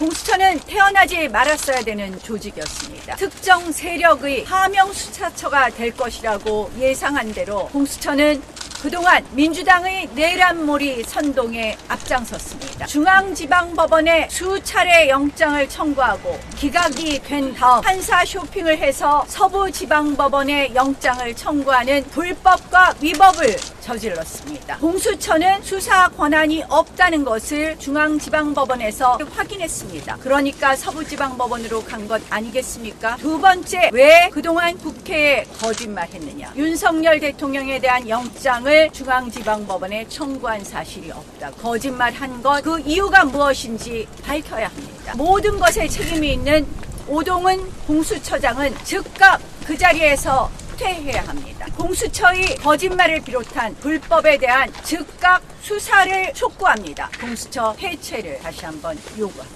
공수처는 태어나지 말았어야 되는 조직이었습니다. 특정 세력의 하명 수사처가 될 것이라고 예상한 대로 공수처는 그동안 민주당의 내란몰이 선동에 앞장섰습니다. 중앙지방법원에 수차례 영장을 청구하고 기각이 된 다음 판사 쇼핑을 해서 서부지방법원에 영장을 청구하는 불법과 위법을 저질렀습니다. 공수처는 수사 권한이 없다는 것을 중앙지방법원에서 확인했습니다. 그러니까 서부지방법원으로 간 것 아니겠습니까? 두 번째, 왜 그동안 국회에 거짓말했느냐? 윤석열 대통령에 대한 영장을 중앙지방법원에 청구한 사실이 없다. 거짓말한 것, 그 이유가 무엇인지 밝혀야 합니다. 모든 것에 책임이 있는 오동은 공수처장은 즉각 그 자리에서 퇴해야 합니다. 공수처의 거짓말을 비롯한 불법에 대한 즉각 수사를 촉구합니다. 공수처 해체를 다시 한번 요구합니다.